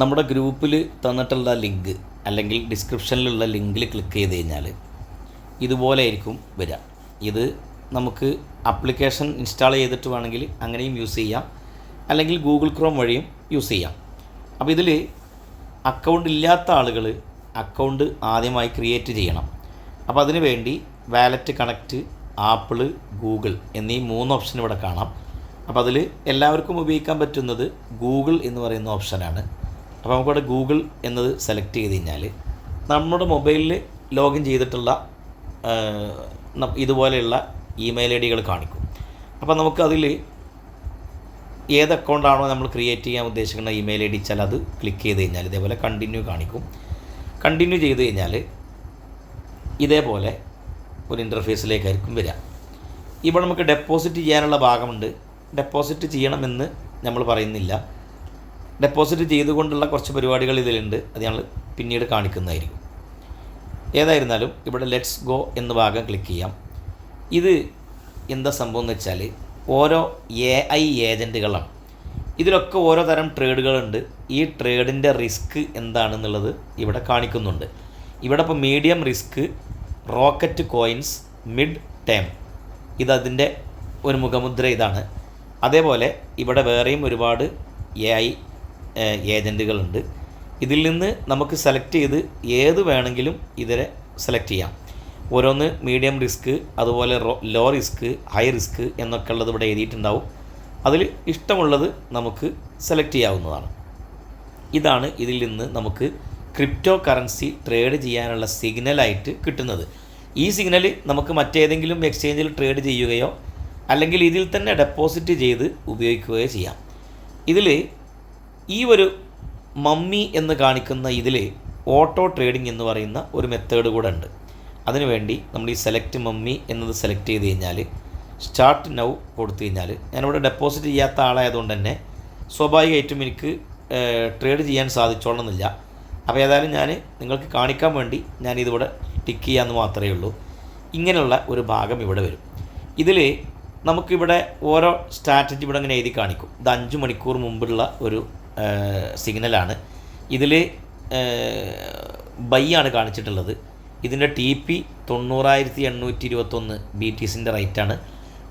നമ്മുടെ ഗ്രൂപ്പിൽ തന്നിട്ടുള്ള ലിങ്ക് അല്ലെങ്കിൽ ഡിസ്ക്രിപ്ഷനിലുള്ള ലിങ്കിൽ ക്ലിക്ക് ചെയ്ത് കഴിഞ്ഞാൽ ഇതുപോലെ ആയിരിക്കും വരിക. ഇത് നമുക്ക് ആപ്ലിക്കേഷൻ ഇൻസ്റ്റാൾ ചെയ്തിട്ട് വേണമെങ്കിൽ അങ്ങനെയും യൂസ് ചെയ്യാം. അല്ലെങ്കിൽ ഗൂഗിൾ ക്രോം വഴിയും യൂസ് ചെയ്യാം. അപ്പോൾ ഇതിൽ അക്കൗണ്ട് ഇല്ലാത്ത ആളുകൾ അക്കൗണ്ട് ആദ്യമായി ക്രിയേറ്റ് ചെയ്യണം. അപ്പോൾ അതിന് വേണ്ടി വാലറ്റ് കണക്റ്റ് ആപ്പിൾ ഗൂഗിൾ എന്നീ മൂന്ന് ഓപ്ഷൻ ഇവിടെ കാണാം. അപ്പോൾ അതിൽ എല്ലാവർക്കും ഉപയോഗിക്കാൻ പറ്റുന്നത് ഗൂഗിൾ എന്ന് പറയുന്ന ഓപ്ഷനാണ്. അപ്പോൾ നമുക്കിവിടെ ഗൂഗിൾ എന്നത് സെലക്ട് ചെയ്ത് കഴിഞ്ഞാൽ നമ്മുടെ മൊബൈലിൽ ലോഗിൻ ചെയ്തിട്ടുള്ള ഇതുപോലെയുള്ള ഇമെയിൽ ഐ ഡികൾ കാണിക്കും. അപ്പോൾ നമുക്കതിൽ ഏത് അക്കൗണ്ടാണോ നമ്മൾ ക്രിയേറ്റ് ചെയ്യാൻ ഉദ്ദേശിക്കുന്ന ഇമെയിൽ ഐ ഡി വെച്ചാൽ അത് ക്ലിക്ക് ചെയ്ത് കഴിഞ്ഞാൽ ഇതേപോലെ കണ്ടിന്യൂ കാണിക്കും. കണ്ടിന്യൂ ചെയ്ത് കഴിഞ്ഞാൽ ഇതേപോലെ ഒരു ഇന്റർഫേസിലേക്കായിരിക്കും വരിക. ഇവിടെ നമുക്ക് ഡെപ്പോസിറ്റ് ചെയ്യാനുള്ള ഭാഗമുണ്ട്. ഡെപ്പോസിറ്റ് ചെയ്യണമെന്ന് നമ്മൾ പറയുന്നില്ല. ഡെപ്പോസിറ്റ് ചെയ്തുകൊണ്ടുള്ള കുറച്ച് പരിപാടികൾ ഇതിലുണ്ട്. അത് ഞങ്ങൾ പിന്നീട് കാണിക്കുന്നതായിരിക്കും. ഏതായിരുന്നാലും ഇവിടെ ലെറ്റ്സ് ഗോ എന്ന ഭാഗം ക്ലിക്ക് ചെയ്യാം. ഇത് എന്താ സംഭവം എന്ന് വെച്ചാൽ ഓരോ എ ഐ ഏജന്റുകളാണ് ഇതിലൊക്കെ ഓരോ തരം ട്രേഡുകളുണ്ട്. ഈ ട്രേഡിന്റെ റിസ്ക് എന്താണെന്നുള്ളത് ഇവിടെ കാണിക്കുന്നുണ്ട്. ഇവിടെ ഇപ്പോൾ medium risk rocket coins mid term. ഇതതിന്റെ ഒരു മുഖമുദ്ര ഇതാണ്. അതേപോലെ ഇവിടെ വേറെയും ഒരുപാട് എ ഐ ഏജന്റുകളുണ്ട് ഇതിൽ നിന്ന് നമുക്ക് സെലക്ട് ചെയ്ത് ഏത് വേണമെങ്കിലും ഇതിനെ സെലക്ട് ചെയ്യാം. ഓരോന്ന് മീഡിയം റിസ്ക് അതുപോലെ ലോ റിസ്ക് ഹൈ റിസ്ക് എന്നൊക്കെ ഉള്ളത് ഇവിടെ എഴുതിയിട്ടുണ്ടാവും. അതിൽ ഇഷ്ടമുള്ളത് നമുക്ക് സെലക്ട് ചെയ്യാവുന്നതാണ്. ഇതാണ് ഇതിൽ നിന്ന് നമുക്ക് ക്രിപ്റ്റോ കറൻസി ട്രേഡ് ചെയ്യാനുള്ള സിഗ്നലായിട്ട് കിട്ടുന്നത്. ഈ സിഗ്നൽ നമുക്ക് മറ്റേതെങ്കിലും എക്സ്ചേഞ്ചിൽ ട്രേഡ് ചെയ്യുകയോ അല്ലെങ്കിൽ ഇതിൽ തന്നെ ഡെപ്പോസിറ്റ് ചെയ്ത് ഉപയോഗിക്കുകയോ ചെയ്യാം. ഇതിൽ ഈ ഒരു മമ്മി എന്ന് കാണിക്കുന്ന ഇതിൽ ഓട്ടോ ട്രേഡിംഗ് എന്ന് പറയുന്ന ഒരു മെത്തേഡ് കൂടെ ഉണ്ട്. അതിനുവേണ്ടി നമ്മൾ ഈ സെലക്ട് മമ്മി എന്നത് സെലക്ട് ചെയ്ത് കഴിഞ്ഞാൽ സ്റ്റാർട്ട് നൗ കൊടുത്തു കഴിഞ്ഞാൽ ഞാനിവിടെ ഡെപ്പോസിറ്റ് ചെയ്യാത്ത ആളായതുകൊണ്ട് തന്നെ സ്വാഭാവികമായിട്ടും എനിക്ക് ട്രേഡ് ചെയ്യാൻ സാധിച്ചോളണമെന്നില്ല. അപ്പോൾ ഏതായാലും ഞാൻ നിങ്ങൾക്ക് കാണിക്കാൻ വേണ്ടി ഞാൻ ഇതിവിടെ ടിക്ക് ചെയ്യാമെന്ന് മാത്രമേ ഉള്ളൂ. ഇങ്ങനെയുള്ള ഒരു ഭാഗം ഇവിടെ വരും. ഇതിൽ നമുക്കിവിടെ ഓരോ സ്ട്രാറ്റജി ഇവിടെ ഇങ്ങനെ എഴുതി കാണിക്കും. ഇത് അഞ്ച് മണിക്കൂർ മുമ്പുള്ള ഒരു സിഗ്നലാണ്. ഇതിൽ ബൈ ആണ് കാണിച്ചിട്ടുള്ളത്. ഇതിന്റെ ടി പി തൊണ്ണൂറായിരത്തി എണ്ണൂറ്റി ഇരുപത്തൊന്ന് ബി ടി സിന്റെ റേറ്റാണ്.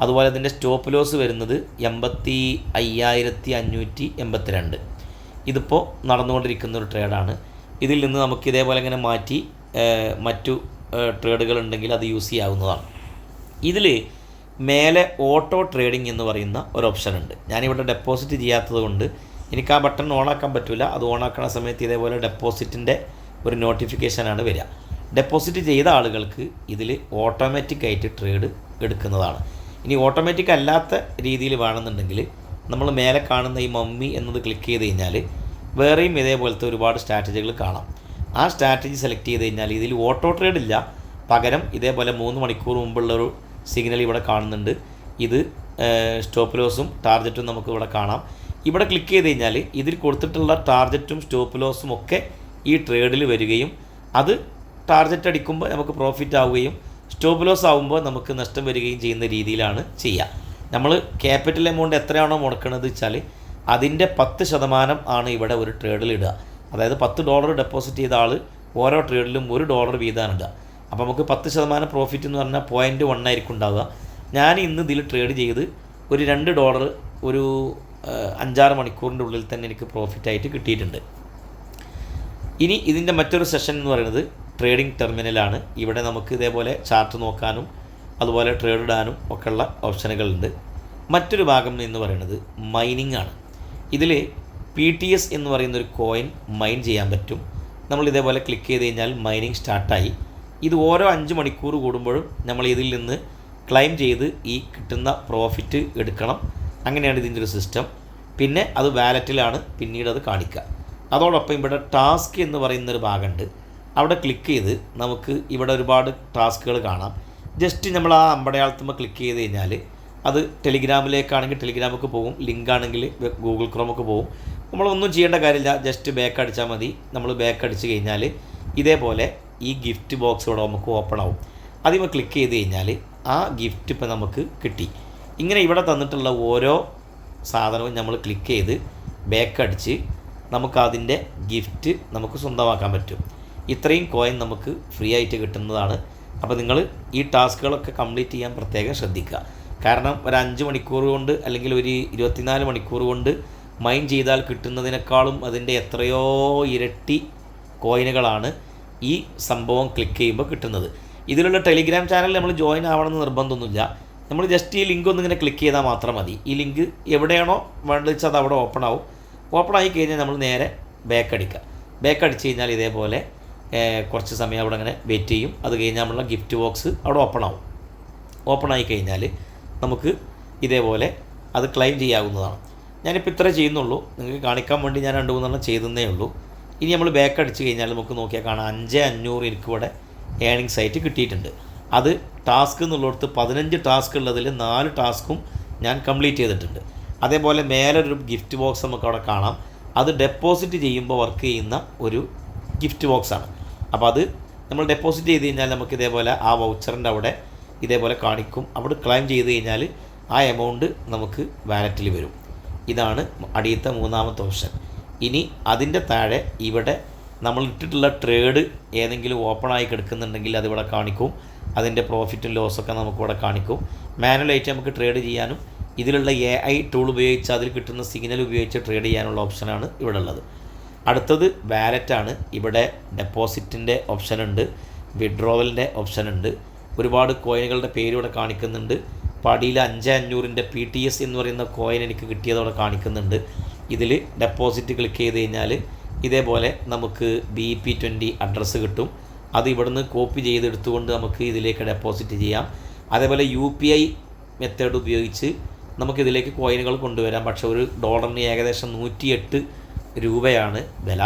അതുപോലെ ഇതിന്റെ സ്റ്റോപ്പ് ലോസ് വരുന്നത് എൺപത്തി അയ്യായിരത്തി അഞ്ഞൂറ്റി എൺപത്തിരണ്ട് ഇതിപ്പോൾ നടന്നുകൊണ്ടിരിക്കുന്ന ഒരു ട്രേഡാണ്. ഇതിൽ നിന്ന് നമുക്ക് ഇതേപോലെ ഇങ്ങനെ മാറ്റി മറ്റു ട്രേഡുകൾ ഉണ്ടെങ്കിൽ അത് യൂസ് ചെയ്യാവുന്നതാണ്. ഇതിൽ മേലെ ഓട്ടോ ട്രേഡിംഗ് എന്ന് പറയുന്ന ഒരു ഓപ്ഷൻ ഉണ്ട് ഞാനിവിടെ ഡെപ്പോസിറ്റ് ചെയ്യാത്തത് കൊണ്ട് എനിക്ക് ആ ബട്ടൺ ഓണാക്കാൻ പറ്റില്ല അത് ഓണാക്കുന്ന സമയത്ത് ഇതേപോലെ ഡെപ്പോസിറ്റിന്റെ ഒരു നോട്ടിഫിക്കേഷനാണ് വരിക. ഡെപ്പോസിറ്റ് ചെയ്ത ആളുകൾക്ക് ഇതിൽ ഓട്ടോമാറ്റിക് ആയിട്ട് ട്രേഡ് എടുക്കുന്നതാണ്. ഇനി ഓട്ടോമാറ്റിക് അല്ലാത്ത രീതിയിൽ വേണമെന്നുണ്ടെങ്കിൽ നമ്മൾ മേലെ കാണുന്ന ഈ മമ്മി എന്നത് ക്ലിക്ക് ചെയ്ത് കഴിഞ്ഞാൽ വേറെയും ഇതേപോലത്തെ ഒരുപാട് സ്ട്രാറ്റജികൾ കാണാം. ആ സ്ട്രാറ്റജി സെലക്ട് ചെയ്ത് കഴിഞ്ഞാൽ ഇതിൽ ഓട്ടോ ട്രേഡ് ഇല്ല. പകരം ഇതേപോലെ മൂന്ന് മണിക്കൂർ മുമ്പുള്ളൊരു സിഗ്നൽ ഇവിടെ കാണുന്നുണ്ട്. ഇത് സ്റ്റോപ്പ് ലോസും ടാർജറ്റും നമുക്ക് ഇവിടെ കാണാം. ഇവിടെ ക്ലിക്ക് ചെയ്ത് കഴിഞ്ഞാൽ ഇതിൽ കൊടുത്തിട്ടുള്ള ടാർജറ്റും സ്റ്റോപ്പ് ലോസും ഒക്കെ ഈ ട്രേഡിൽ വരികയും അത് ടാർജറ്റ് അടിക്കുമ്പോൾ നമുക്ക് പ്രോഫിറ്റ് ആവുകയും സ്റ്റോപ്പ് ലോസ് ആവുമ്പോൾ നമുക്ക് നഷ്ടം വരികയും ചെയ്യുന്ന രീതിയിലാണ് ചെയ്യുക. നമ്മൾ ക്യാപിറ്റൽ എമൗണ്ട് എത്രയാണോ മുടക്കുന്നത് വെച്ചാൽ അതിന്റെ പത്ത് ശതമാനം ആണ് ഇവിടെ ഒരു ട്രേഡിൽ ഇടുക. അതായത് പത്ത് ഡോളർ ഡെപ്പോസിറ്റ് ചെയ്ത ആൾ ഓരോ ട്രേഡിലും ഒരു ഡോളർ വീതമാണ് ഇടുക. അപ്പോൾ നമുക്ക് പത്ത് ശതമാനം പ്രോഫിറ്റ് എന്ന് പറഞ്ഞാൽ പോയിന്റ് വൺ ആയിരിക്കും ഉണ്ടാവുക. ഞാൻ ഇന്ന് ഇതിൽ ട്രേഡ് ചെയ്ത് ഒരു രണ്ട് ഡോളർ ഒരു അഞ്ചാറ് മണിക്കൂറിന്റെ ഉള്ളിൽ തന്നെ എനിക്ക് പ്രോഫിറ്റായിട്ട് കിട്ടിയിട്ടുണ്ട്. ഇനി ഇതിന്റെ മറ്റൊരു സെഷൻ എന്ന് പറയുന്നത് ട്രേഡിംഗ് ടെർമിനലാണ് ഇവിടെ നമുക്ക് ഇതേപോലെ ചാർട്ട് നോക്കാനും അതുപോലെ ട്രേഡ് ഇടാനും ഒക്കെയുള്ള ഓപ്ഷനുകളുണ്ട് മറ്റൊരു ഭാഗം എന്ന് പറയുന്നത് മൈനിങ് ആണ്. ഇതിൽ പി ടി എസ് എന്ന് പറയുന്നൊരു കോയിൻ മൈൻ ചെയ്യാൻ പറ്റും. നമ്മൾ ഇതേപോലെ ക്ലിക്ക് ചെയ്ത് കഴിഞ്ഞാൽ മൈനിങ് സ്റ്റാർട്ടായി ഇത് ഓരോ അഞ്ച് മണിക്കൂർ കൂടുമ്പോഴും നമ്മൾ ഇതിൽ നിന്ന് ക്ലെയിം ചെയ്ത് ഈ കിട്ടുന്ന പ്രോഫിറ്റ് എടുക്കണം. അങ്ങനെയാണ് ഇതിന്റെ ഒരു സിസ്റ്റം പിന്നെ അത് വാലറ്റിലാണ് പിന്നീട് അത് കാണിക്കുക. അതോടൊപ്പം ഇവിടെ ടാസ്ക് എന്ന് പറയുന്നൊരു ഭാഗമുണ്ട്. അവിടെ ക്ലിക്ക് ചെയ്ത് നമുക്ക് ഇവിടെ ഒരുപാട് ടാസ്കുകൾ കാണാം. ജസ്റ്റ് നമ്മൾ ആ അമ്പടയാളത്തുമ്പോൾ ക്ലിക്ക് ചെയ്ത് കഴിഞ്ഞാൽ അത് ടെലിഗ്രാമിലേക്കാണെങ്കിൽ ടെലിഗ്രാമൊക്കെ പോകും. ലിങ്ക് ആണെങ്കിൽ ഗൂഗിൾ ക്രോമൊക്കെ പോകും. നമ്മളൊന്നും ചെയ്യേണ്ട കാര്യമില്ല. ജസ്റ്റ് ബാക്ക് അടിച്ചാൽ മതി. നമ്മൾ ബാക്ക് അടിച്ച് കഴിഞ്ഞാൽ ഇതേപോലെ ഈ ഗിഫ്റ്റ് ബോക്സ് ഇവിടെ നമുക്ക് ഓപ്പൺ ആവും. അതിമ ക്ലിക്ക് ചെയ്ത് കഴിഞ്ഞാൽ ആ ഗിഫ്റ്റ് ഇപ്പോൾ നമുക്ക് കിട്ടി. ഇങ്ങനെ ഇവിടെ തന്നിട്ടുള്ള ഓരോ സാധനവും നമ്മൾ ക്ലിക്ക് ചെയ്ത് ബാക്ക് അടിച്ച് നമുക്ക് അതിന്റെ ഗിഫ്റ്റ് നമുക്ക് സ്വന്തമാക്കാൻ പറ്റും. ഇത്രയും കോയിൻ നമുക്ക് ഫ്രീ ആയിട്ട് കിട്ടുന്നതാണ്. അപ്പോൾ നിങ്ങൾ ഈ ടാസ്കുകളൊക്കെ കംപ്ലീറ്റ് ചെയ്യാൻ പ്രത്യേകം ശ്രദ്ധിക്കുക. കാരണം ഒരു അഞ്ച് മണിക്കൂർ കൊണ്ട് അല്ലെങ്കിൽ ഒരു ഇരുപത്തിനാല് മണിക്കൂർ കൊണ്ട് മൈൻ ചെയ്താൽ കിട്ടുന്നതിനേക്കാളും അതിന്റെ എത്രയോ ഇരട്ടി കോയിനുകളാണ് ഈ സംഭവം ക്ലിക്ക് ചെയ്യുമ്പോൾ കിട്ടുന്നത്. ഇതിലുള്ള ടെലിഗ്രാം ചാനൽ നമ്മൾ ജോയിൻ ആവണമെന്ന് നിർബന്ധമൊന്നുമില്ല. നമ്മൾ ജസ്റ്റ് ഈ ലിങ്ക് ഒന്ന് ഇങ്ങനെ ക്ലിക്ക് ചെയ്താൽ മാത്രം മതി. ഈ ലിങ്ക് എവിടെയാണോ വേണ്ടത് വെച്ചാൽ അത് അവിടെ ഓപ്പൺ ആവും. ഓപ്പൺ ആയി കഴിഞ്ഞാൽ നമ്മൾ നേരെ ബാക്ക് അടിക്കുക. ബാക്ക് അടിച്ച് കഴിഞ്ഞാൽ ഇതേപോലെ കുറച്ച് സമയം അവിടെ അങ്ങനെ വെയിറ്റ് ചെയ്യും. അത് കഴിഞ്ഞാൽ നമ്മളുടെ ഗിഫ്റ്റ് ബോക്സ് അവിടെ ഓപ്പൺ ആവും. ഓപ്പൺ ആയി കഴിഞ്ഞാൽ നമുക്ക് ഇതേപോലെ അത് ക്ലെയിം ചെയ്യാവുന്നതാണ്. ഞാനിപ്പോൾ ഇത്ര ചെയ്യുന്നുള്ളൂ. നിങ്ങൾക്ക് കാണിക്കാൻ വേണ്ടി ഞാൻ രണ്ട് മൂന്നെണ്ണം ചെയ്തതേ ഉള്ളൂ. ഇനി നമ്മൾ ബാക്ക് അടിച്ച് കഴിഞ്ഞാൽ നമുക്ക് നോക്കിയാൽ കാണാം അഞ്ച് അഞ്ഞൂറ് എനിക്കിവിടെ ഏണിങ് ആയിട്ട് കിട്ടിയിട്ടുണ്ട്. അത് ടാസ്ക് എന്നുള്ളിടത്ത് പതിനഞ്ച് ടാസ്ക് ഉള്ളതിൽ നാല് ടാസ്ക്കും ഞാൻ കംപ്ലീറ്റ് ചെയ്തിട്ടുണ്ട്. അതേപോലെ മേലെ ഒരു ഗിഫ്റ്റ് ബോക്സ് നമുക്ക് അവിടെ കാണാം. അത് ഡെപ്പോസിറ്റ് ചെയ്യുമ്പോൾ വർക്ക് ചെയ്യുന്ന ഒരു ഗിഫ്റ്റ് ബോക്സ് ആണ്. അപ്പോൾ അത് നമ്മൾ ഡെപ്പോസിറ്റ് ചെയ്ത് കഴിഞ്ഞാൽ നമുക്ക് ഇതേപോലെ ആ വൗച്ചറിന്റെ അവിടെ ഇതേപോലെ കാണിക്കും. അവിടെ ക്ലെയിം ചെയ്ത് കഴിഞ്ഞാൽ ആ എമൗണ്ട് നമുക്ക് വാലറ്റിൽ വരും. ഇതാണ് അടിയത്തെ മൂന്നാമത്തെ ഓപ്ഷൻ ഇനി അതിന്റെ താഴെ ഇവിടെ നമ്മൾ ഇട്ടിട്ടുള്ള ട്രേഡ് ഏതെങ്കിലും ഓപ്പൺ ആയി കിടക്കുന്നുണ്ടെങ്കിൽ അതിവിടെ കാണിക്കും. അതിന്റെ പ്രോഫിറ്റും ലോസൊക്കെ നമുക്കിവിടെ കാണിക്കും. മാനുവലായിട്ട് നമുക്ക് ട്രേഡ് ചെയ്യാനും ഇതിലുള്ള എ ഐ ടൂൾ ഉപയോഗിച്ച് അതിൽ കിട്ടുന്ന സിഗ്നൽ ഉപയോഗിച്ച് ട്രേഡ് ചെയ്യാനുള്ള ഓപ്ഷനാണ് ഇവിടെ ഉള്ളത്. അടുത്തത് വാലറ്റാണ് ഇവിടെ ഡെപ്പോസിറ്റിന്റെ ഓപ്ഷൻ ഉണ്ട് വിഡ്രോവലിന്റെ ഓപ്ഷൻ ഉണ്ട്. ഒരുപാട് കോയിനുകളുടെ പേര് ഇവിടെ കാണിക്കുന്നുണ്ട്. പടിയിൽ അഞ്ച് അഞ്ഞൂറിന്റെ പി ടി എസ് എന്ന് പറയുന്ന കോയിൻ എനിക്ക് കിട്ടിയതവിടെ കാണിക്കുന്നുണ്ട്. ഇതിൽ ഡെപ്പോസിറ്റ് ക്ലിക്ക് ചെയ്ത് കഴിഞ്ഞാൽ ഇതേപോലെ നമുക്ക് ബി പി ട്വന്റി അഡ്രസ്സ് കിട്ടും. അത് ഇവിടുന്ന് കോപ്പി ചെയ്തെടുത്തുകൊണ്ട് നമുക്ക് ഇതിലേക്ക് ഡെപ്പോസിറ്റ് ചെയ്യാം. അതേപോലെ യു പി ഐ മെത്തേഡ് ഉപയോഗിച്ച് നമുക്കിതിലേക്ക് കോയിനുകൾ കൊണ്ടുവരാം. പക്ഷേ ഒരു ഡോളറിന് ഏകദേശം നൂറ്റിയെട്ട് രൂപയാണ് വില.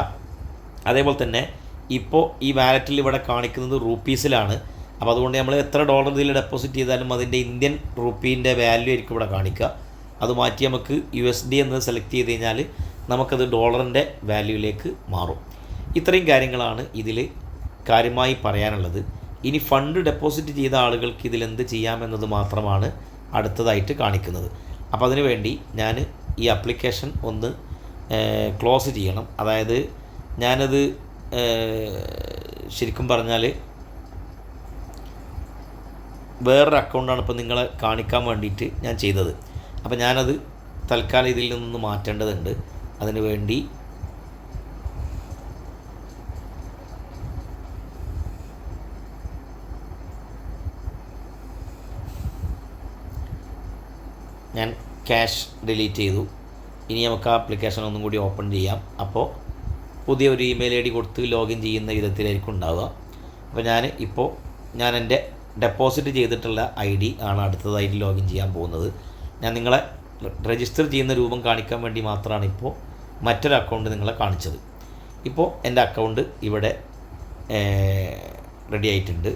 അതേപോലെ തന്നെ ഇപ്പോൾ ഈ വാലറ്റിൽ ഇവിടെ കാണിക്കുന്നത് റൂപ്പീസിലാണ് അപ്പോൾ അതുകൊണ്ട് നമ്മൾ എത്ര ഡോളർ ഇതിൽ ഡെപ്പോസിറ്റ് ചെയ്താലും അതിന്റെ ഇന്ത്യൻ റുപ്പീന്റെ വാല്യൂ ആയിരിക്കും ഇവിടെ കാണിക്കുക. അത് മാറ്റി നമുക്ക് യു എസ് ഡി എന്ന് സെലക്ട് ചെയ്ത് കഴിഞ്ഞാൽ നമുക്കത് ഡോളറിന്റെ വാല്യൂയിലേക്ക് മാറും. ഇത്രയും കാര്യങ്ങളാണ് ഇതിൽ കാര്യമായി പറയാനുള്ളത്. ഇനി ഫണ്ട് ഡെപ്പോസിറ്റ് ചെയ്ത ആളുകൾക്ക് ഇതിലെന്ത് ചെയ്യാമെന്നത് മാത്രമാണ് അടുത്തതായിട്ട് കാണിക്കുന്നത്. അപ്പോൾ അതിനു വേണ്ടി ഞാൻ ഈ ആപ്ലിക്കേഷൻ ഒന്ന് ക്ലോസ് ചെയ്യണം. അതായത് ഞാനത് ശരിക്കും പറഞ്ഞാൽ വേറൊരു അക്കൗണ്ടാണ് ഇപ്പോൾ നിങ്ങളെ കാണിക്കാൻ വേണ്ടിയിട്ട് ഞാൻ ചെയ്തത്. അപ്പോൾ ഞാനത് തൽക്കാലം ഇതിൽ നിന്നൊന്ന് മാറ്റേണ്ടതുണ്ട്. അതിനു വേണ്ടി ഞാൻ ക്യാഷ് ഡിലീറ്റ് ചെയ്തു. ഇനി നമുക്ക് ആ ആപ്ലിക്കേഷൻ ഒന്നും കൂടി ഓപ്പൺ ചെയ്യാം. അപ്പോൾ പുതിയ ഒരു ഇമെയിൽ ഐ ഡി കൊടുത്ത് ലോഗിൻ ചെയ്യുന്ന വിധത്തിലായിരിക്കും ഉണ്ടാവുക. അപ്പോൾ ഞാൻ ഇപ്പോൾ ഞാൻ എന്റെ ഡെപ്പോസിറ്റ് ചെയ്തിട്ടുള്ള ഐ ഡി ആണ് അടുത്തതായിട്ട് ലോഗിൻ ചെയ്യാൻ പോകുന്നത്. ഞാൻ നിങ്ങളെ രജിസ്റ്റർ ചെയ്യുന്ന രൂപം കാണിക്കാൻ വേണ്ടി മാത്രമാണ് ഇപ്പോൾ മറ്റൊരു അക്കൗണ്ട് നിങ്ങളെ കാണിച്ചത്. ഇപ്പോൾ എന്റെ അക്കൗണ്ട് ഇവിടെ റെഡി ആയിട്ടുണ്ട്.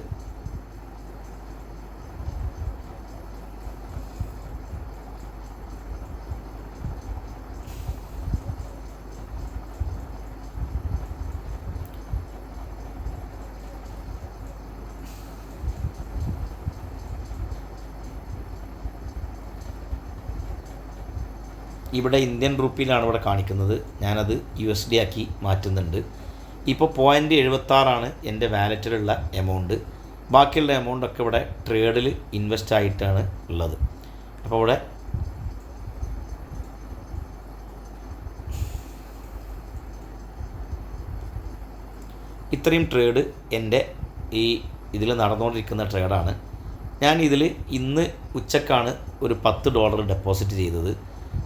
ഇവിടെ ഇന്ത്യൻ റുപ്പിയിലാണ് ഇവിടെ കാണിക്കുന്നത്. ഞാനത് യു എസ് ഡി ആക്കി മാറ്റുന്നുണ്ട്. ഇപ്പോൾ പോയിന്റ് എഴുപത്താറാണ് എന്റെ വാലറ്റിലുള്ള എമൗണ്ട് ബാക്കിയുള്ള എമൗണ്ടൊക്കെ ഇവിടെ ട്രേഡിൽ ഇൻവെസ്റ്റ് ആയിട്ടാണ് ഉള്ളത്. അപ്പോൾ ഇവിടെ ഇത്രയും ട്രേഡ് എന്റെ ഈ ഇതിൽ നടന്നുകൊണ്ടിരിക്കുന്ന ട്രേഡാണ് ഞാൻ ഇതിൽ ഇന്ന് ഉച്ചക്കാണ് ഒരു പത്ത് ഡോളർ ഡെപ്പോസിറ്റ് ചെയ്തത്.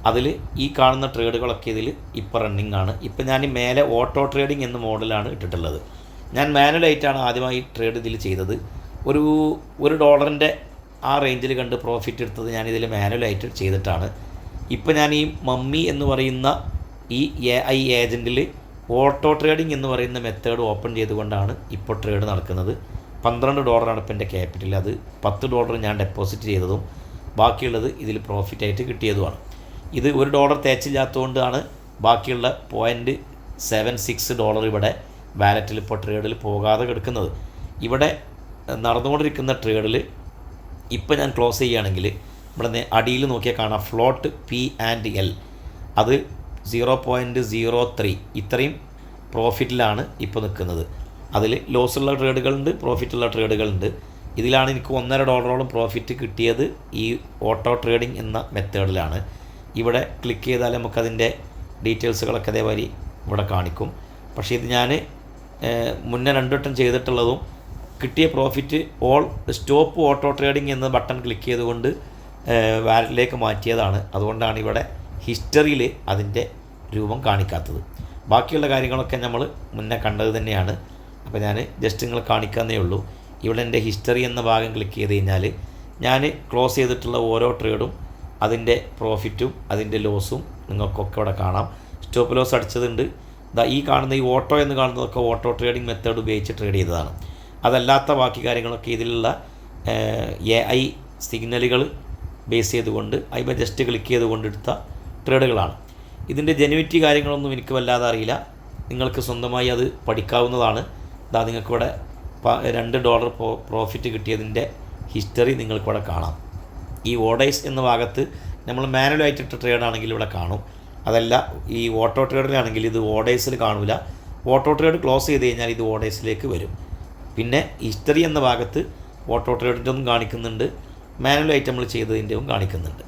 അതിൽ ഈ കാണുന്ന ട്രേഡുകളൊക്കെ ഇതിൽ ഇപ്പോൾ റണ്ണിങ് ആണ്. ഇപ്പം ഞാൻ മേലെ ഓട്ടോ ട്രേഡിംഗ് എന്ന മോഡലാണ് ഇട്ടിട്ടുള്ളത്. ഞാൻ മാനുവലായിട്ടാണ് ആദ്യമായി ട്രേഡ് ഇതിൽ ചെയ്തത്. ഒരു ഒരു ഡോളറിന്റെ ആ റേഞ്ചിൽ കണ്ട് പ്രോഫിറ്റ് എടുത്തത് ഞാൻ ഇതിൽ മാനുവലായിട്ട് ചെയ്തിട്ടാണ്. ഇപ്പം ഞാൻ ഈ മമ്മി എന്ന് പറയുന്ന ഈ എ ഐ ഏജന്റിൽ ഓട്ടോ ട്രേഡിംഗ് എന്ന് പറയുന്ന മെത്തേഡ് ഓപ്പൺ ചെയ്തുകൊണ്ടാണ് ഇപ്പോൾ ട്രേഡ് നടക്കുന്നത്. പന്ത്രണ്ട് ഡോളറാണ് ഇപ്പോൾ എന്റെ ക്യാപിറ്റൽ അത് പത്ത് ഡോളർ ഞാൻ ഡെപ്പോസിറ്റ് ചെയ്തതും ബാക്കിയുള്ളത് ഇതിൽ പ്രോഫിറ്റായിട്ട് കിട്ടിയതുമാണ്. ഇത് ഒരു ഡോളർ തേച്ചില്ലാത്തതുകൊണ്ടാണ് ബാക്കിയുള്ള പോയിന്റ് സെവൻ സിക്സ് ഡോളർ ഇവിടെ വാലറ്റിൽ ഇപ്പോൾ ട്രേഡിൽ പോകാതെ കിടക്കുന്നത്. ഇവിടെ നടന്നുകൊണ്ടിരിക്കുന്ന ട്രേഡിൽ ഇപ്പോൾ ഞാൻ ക്ലോസ് ചെയ്യുകയാണെങ്കിൽ ഇവിടെ അടിയിൽ നോക്കിയാൽ കാണാം. ഫ്ലോട്ട് പി ആൻഡ് എൽ അത് സീറോ പോയിന്റ് സീറോ ത്രീ ഇത്രയും പ്രോഫിറ്റിലാണ് ഇപ്പോൾ നിൽക്കുന്നത്. അതിൽ ലോസുള്ള ട്രേഡുകളുണ്ട് പ്രോഫിറ്റുള്ള ട്രേഡുകളുണ്ട് ഇതിലാണ് എനിക്ക് ഒന്നര ഡോളറോളം പ്രോഫിറ്റ് കിട്ടിയത് ഈ ഓട്ടോ ട്രേഡിംഗ് എന്ന മെത്തേഡിലാണ് ഇവിടെ ക്ലിക്ക് ചെയ്താൽ നമുക്കതിന്റെ ഡീറ്റെയിൽസുകളൊക്കെ അതേമാതിരി ഇവിടെ കാണിക്കും. പക്ഷേ ഇത് ഞാൻ മുന്നേ രണ്ടു വട്ടം ചെയ്തിട്ടുള്ളതും കിട്ടിയ profit all stop auto trading എന്ന ബട്ടൺ ക്ലിക്ക് ചെയ്തുകൊണ്ട് വാലറ്റിലേക്ക് മാറ്റിയതാണ്. അതുകൊണ്ടാണ് ഇവിടെ ഹിസ്റ്ററിയിൽ അതിന്റെ രൂപം കാണിക്കാത്തത്. ബാക്കിയുള്ള കാര്യങ്ങളൊക്കെ നമ്മൾ മുന്നേ കണ്ടത് തന്നെയാണ്. അപ്പോൾ ഞാൻ ജസ്റ്റ് നിങ്ങൾ കാണിക്കാന്നേ ഉള്ളൂ. ഇവിടെ എന്റെ ഹിസ്റ്ററി എന്ന ഭാഗം ക്ലിക്ക് ചെയ്ത് കഴിഞ്ഞാൽ ഞാൻ ക്ലോസ് ചെയ്തിട്ടുള്ള ഓരോ ട്രേഡും അതിന്റെ പ്രോഫിറ്റും അതിന്റെ ലോസും നിങ്ങൾക്കൊക്കെ ഇവിടെ കാണാം. സ്റ്റോപ്പ് ലോസ് അടിച്ചതുണ്ട്. ദാ ഈ കാണുന്ന ഈ ഓട്ടോ എന്ന് കാണുന്നതൊക്കെ ഓട്ടോ ട്രേഡിംഗ് മെത്തേഡ് ഉപയോഗിച്ച് ട്രേഡ് ചെയ്തതാണ്. അതല്ലാത്ത ബാക്കി കാര്യങ്ങളൊക്കെ ഇതിലുള്ള എ ഐ സിഗ്നലുകൾ ബേസ് ചെയ്തുകൊണ്ട് അതിമ ജസ്റ്റ് ക്ലിക്ക് ചെയ്തുകൊണ്ട് എടുത്ത ട്രേഡുകളാണ് ഇതിന്റെ ജെനുവിറ്റി കാര്യങ്ങളൊന്നും എനിക്ക് വല്ലാതെ അറിയില്ല. നിങ്ങൾക്ക് സ്വന്തമായി അത് പഠിക്കാവുന്നതാണ്. ഇതാ നിങ്ങൾക്കിവിടെ രണ്ട് ഡോളർ പ്രോഫിറ്റ് കിട്ടിയതിന്റെ ഹിസ്റ്ററി നിങ്ങൾക്കിവിടെ കാണാം. ഈ ഓഡൈസ് എന്ന ഭാഗത്ത് നമ്മൾ മാനുവലായിട്ടിട്ട ട്രേഡ് ആണെങ്കിൽ ഇവിടെ കാണും. അതല്ല ഈ ഓട്ടോ ട്രേഡിലാണെങ്കിൽ ഇത് ഓഡൈസിൽ കാണില്ല ഓട്ടോ ട്രേഡ് ക്ലോസ് ചെയ്ത് കഴിഞ്ഞാൽ ഇത് ഓഡൈസിലേക്ക് വരും. പിന്നെ ഹിസ്റ്ററി എന്ന ഭാഗത്ത് ഓട്ടോ ട്രേഡിന്റെ ഒന്നും കാണിക്കുന്നുണ്ട്. മാനുവലായിട്ട് നമ്മൾ ചെയ്തതിന്റെയും കാണിക്കുന്നുണ്ട്.